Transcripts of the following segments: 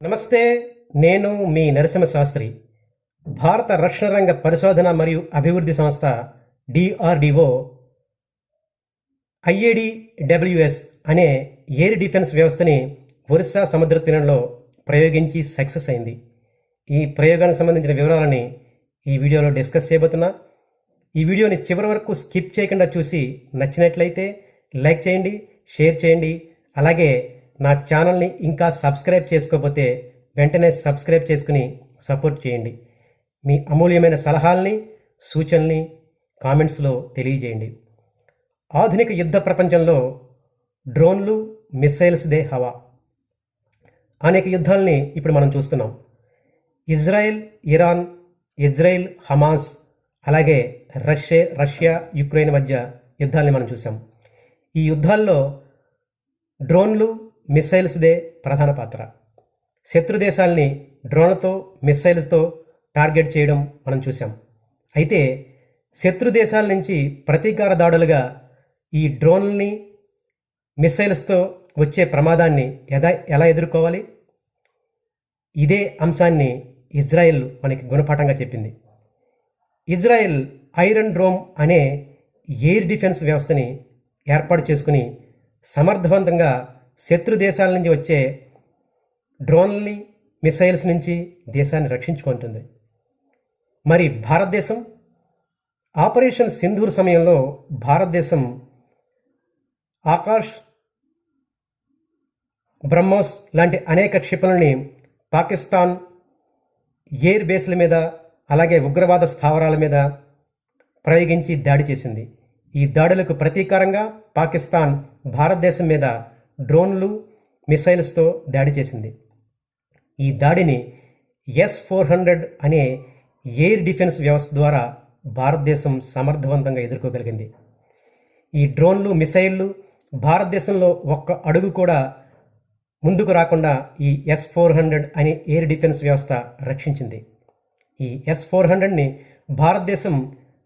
నమస్తే నేను మీ నరసింహ శాస్త్రి భారత రక్షణ రంగ పరిశోధన మరియు అభివృద్ధి సంస్థ డిఆర్డిఓ ఐఏడి డబ్ల్యూఎస్ అనే ఎయిర్ డిఫెన్స్ వ్యవస్థని ఒరిస్సా సముద్ర తీరంలో ప్రయోగించి సక్సెస్ అయింది. ఈ ప్రయోగానికి సంబంధించిన వివరాలని ఈ వీడియోలో డిస్కస్ చేయబోతున్నా. ఈ వీడియోని చివరి వరకు స్కిప్ చేయకుండా చూసి నచ్చినట్లయితే లైక్ చేయండి షేర్ చేయండి అలాగే నా ఛానల్ని ఇంకా సబ్స్క్రైబ్ చేసుకోకపోతే వెంటనే సబ్స్క్రైబ్ చేసుకుని సపోర్ట్ చేయండి. మీ అమూల్యమైన సలహాల్ని సూచనల్ని కామెంట్స్లో తెలియజేయండి. ఆధునిక యుద్ధ ప్రపంచంలో డ్రోన్లు మిస్సైల్స్ దే హవా. అనేక యుద్ధాలని ఇప్పుడు మనం చూస్తున్నాం. ఇజ్రాయెల్ ఇరాన్ ఇజ్రాయెల్ హమాస్ అలాగే రష్యా రష్యా యుక్రెయిన్ మధ్య యుద్ధాల్ని మనం చూసాం ఈ యుద్ధాల్లో డ్రోన్లు మిస్సైల్స్దే ప్రధాన పాత్ర. శత్రు దేశాల్ని డ్రోన్లతో మిస్సైల్స్తో టార్గెట్ చేయడం మనం చూసాం అయితే శత్రు దేశాల నుంచి ప్రతీకార దాడులుగా ఈ డ్రోన్లని మిస్సైల్స్తో వచ్చే ప్రమాదాన్ని ఎదా ఎలా ఎదుర్కోవాలి? ఇదే అంశాన్ని ఇజ్రాయెల్ మనకి గుణపాఠంగా చెప్పింది. ఇజ్రాయెల్ ఐరన్ డ్రోమ్ అనే ఎయిర్ డిఫెన్స్ వ్యవస్థని ఏర్పాటు చేసుకుని సమర్థవంతంగా శత్రు దేశాల నుంచి వచ్చే డ్రోన్లని మిసైల్స్ నుంచి దేశాన్ని రక్షించుకుంటుంది. మరి భారతదేశం? ఆపరేషన్ సింధూర్ సమయంలో భారతదేశం ఆకాష్ బ్రహ్మోస్ లాంటి అనేక క్షిపణుల్ని పాకిస్తాన్ ఎయిర్ బేస్ల మీద అలాగే ఉగ్రవాద స్థావరాల మీద ప్రయోగించి దాడి చేసింది. ఈ దాడులకు ప్రతీకారంగా పాకిస్తాన్ భారతదేశం మీద డ్రోన్లు మిసైల్స్తో దాడి చేసింది. ఈ దాడిని ఎస్ ఫోర్ హండ్రెడ్ అనే ఎయిర్ డిఫెన్స్ వ్యవస్థ ద్వారా భారతదేశం సమర్థవంతంగా ఎదుర్కోగలిగింది. ఈ డ్రోన్లు మిసైళ్ళు భారతదేశంలో ఒక్క అడుగు కూడా ముందుకు రాకుండా ఈ ఎస్ ఫోర్ హండ్రెడ్ అనే ఎయిర్ డిఫెన్స్ వ్యవస్థ రక్షించింది. ఈ ఎస్ ఫోర్ హండ్రెడ్ని భారతదేశం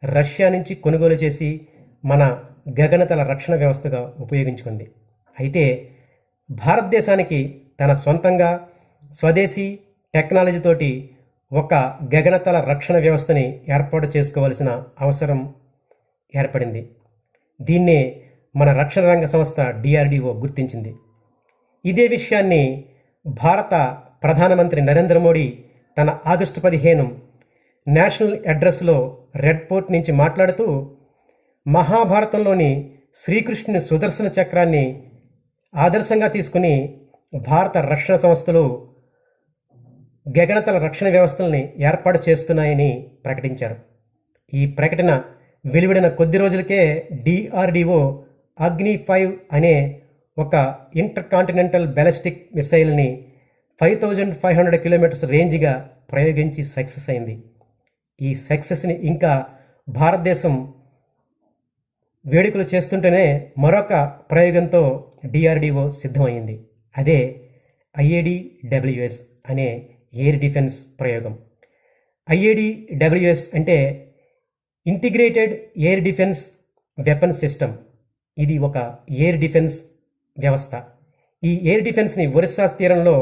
రష్యా నుంచి కొనుగోలు చేసి మన గగనతల రక్షణ వ్యవస్థగా ఉపయోగించుకుంది. అయితే భారతదేశానికి తన సొంతంగా స్వదేశీ టెక్నాలజీతోటి ఒక గగనతల రక్షణ వ్యవస్థని ఏర్పాటు చేసుకోవలసిన అవసరం ఏర్పడింది. దీన్నే మన రక్షణ రంగ సంస్థ డిఆర్డిఓ గుర్తించింది. ఇదే విషయాన్ని భారత ప్రధానమంత్రి నరేంద్ర మోడీ తన ఆగస్టు పదిహేను నేషనల్ అడ్రస్లో రెడ్ పోర్ట్ నుంచి మాట్లాడుతూ మహాభారతంలోని శ్రీకృష్ణుని సుదర్శన చక్రాన్ని ఆదర్శంగా తీసుకుని భారత రక్షణ సంస్థలు గగనతల రక్షణ వ్యవస్థల్ని ఏర్పాటు చేస్తున్నాయని ప్రకటించారు. ఈ ప్రకటన వెలువడిన కొద్ది రోజులకే డిఆర్డిఓ అగ్ని ఫైవ్ అనే ఒక intercontinental ballistic మిసైల్ని five thousand five hundred kilometres రేంజ్గా ప్రయోగించి సక్సెస్ అయింది. ఈ సక్సెస్ని ఇంకా భారతదేశం వేడుకలు చేస్తుంటేనే మరొక ప్రయోగంతో డిఆర్డిఓ సిద్ధమైంది అదే ఐఏడి డబ్ల్యూఎస్ అనే ఎయిర్ డిఫెన్స్ ప్రయోగం. ఐఏడి డబ్ల్యూఎస్ అంటే integrated air defence weapon system. ఇది ఒక ఎయిర్ డిఫెన్స్ వ్యవస్థ. ఈ ఎయిర్ డిఫెన్స్ని ఒరిస్సా తీరంలో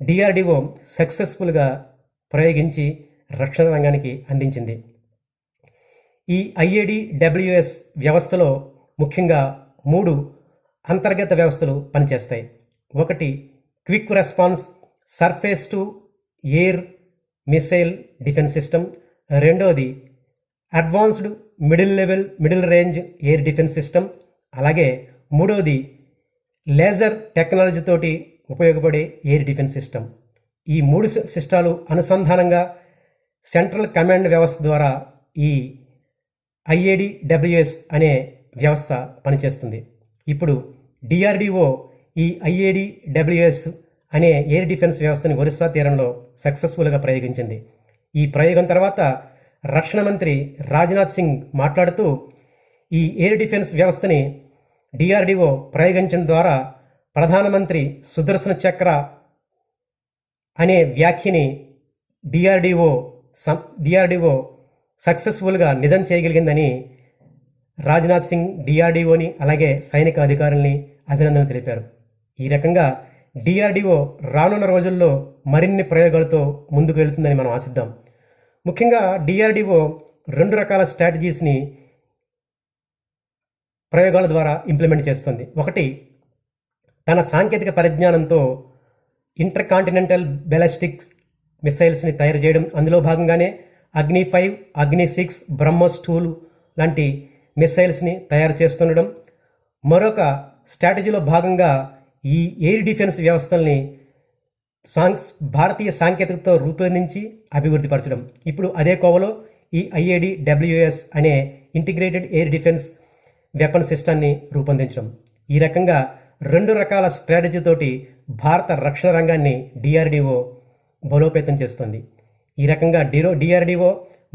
డిఆర్డిఓ సక్సెస్ఫుల్గా ప్రయోగించి రక్షణ రంగానికి అందించింది. ఈ ఐఏడి డబ్ల్యూఎస్ వ్యవస్థలో ముఖ్యంగా మూడు అంతర్గత వ్యవస్థలు పనిచేస్తాయి. ఒకటి quick response surface to air missile defence system. రెండవది advanced middle level middle range air defence system. అలాగే మూడవది లేజర్ టెక్నాలజీ తోటి ఉపయోగపడే ఎయిర్ డిఫెన్స్ సిస్టమ్. ఈ మూడు సిస్టాలు అనుసంధానంగా సెంట్రల్ కమాండ్ వ్యవస్థ ద్వారా ఈ ఐఏడి డబ్ల్యూఎస్ అనే వ్యవస్థ పనిచేస్తుంది. ఇప్పుడు డిఆర్డిఓ ఈ ఐఏడి డబ్ల్యూఎస్ అనే ఎయిర్ డిఫెన్స్ వ్యవస్థని ఒరిస్సా తీరంలో సక్సెస్ఫుల్గా ప్రయోగించింది. ఈ ప్రయోగం తర్వాత రక్షణ మంత్రి రాజ్నాథ్ సింగ్ మాట్లాడుతూ ఈ ఎయిర్ డిఫెన్స్ వ్యవస్థని డిఆర్డిఓ ప్రయోగించడం ద్వారా ప్రధానమంత్రి సుదర్శన చక్ర అనే వ్యాఖ్యని డిఆర్డిఓ సం డిఆర్డిఓ సక్సెస్ఫుల్గా నిజం చేయగలిగిందని రాజ్నాథ్ సింగ్ డిఆర్డిఓని అలాగే సైనిక అధికారుల్ని అభినందనలు తెలిపారు. ఈ రకంగా డిఆర్డిఓ రానున్న రోజుల్లో మరిన్ని ప్రయోగాలతో ముందుకు వెళ్తుందని మనం ఆశిద్దాం. ముఖ్యంగా డిఆర్డిఓ రెండు రకాల స్ట్రాటజీస్ని ప్రయోగాల ద్వారా ఇంప్లిమెంట్ చేస్తుంది. ఒకటి తన సాంకేతిక పరిజ్ఞానంతో ఇంటర్ కాంటినెంటల్ బెలాస్టిక్ మిసైల్స్ని తయారు చేయడం. అందులో భాగంగానే అగ్ని ఫైవ్ అగ్ని సిక్స్ బ్రహ్మోస్ టూలు లాంటి మిసైల్స్ని తయారు చేస్తుండడం. మరొక స్ట్రాటజీలో భాగంగా ఈ ఎయిర్ డిఫెన్స్ వ్యవస్థల్ని సాంక్ భారతీయ సాంకేతికతతో రూపొందించి అభివృద్ధిపరచడం. ఇప్పుడు అదే కోవలో ఈ ఐఏడి డబ్ల్యూఎస్ అనే ఇంటిగ్రేటెడ్ ఎయిర్ డిఫెన్స్ వెపన్ సిస్టాన్ని రూపొందించడం. ఈ రకంగా రెండు రకాల స్ట్రాటజీతోటి భారత రక్షణ రంగాన్ని డిఆర్డిఓ బలోపేతం చేస్తుంది. ఈ రకంగా డిరో డిఆర్డిఓ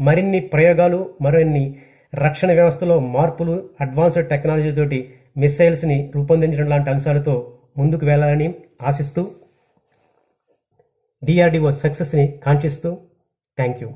మరిన్ని ప్రయోగాలు మరిన్ని రక్షణ వ్యవస్థలో మార్పులు అడ్వాన్స్డ్ టెక్నాలజీతోటి మిస్సైల్స్ని రూపొందించడం లాంటి అంశాలతో ముందుకు వెళ్ళాలని ఆశిస్తూ డిఆర్డిఓ సక్సెస్ని కాంక్షిస్తూ థ్యాంక్ యూ.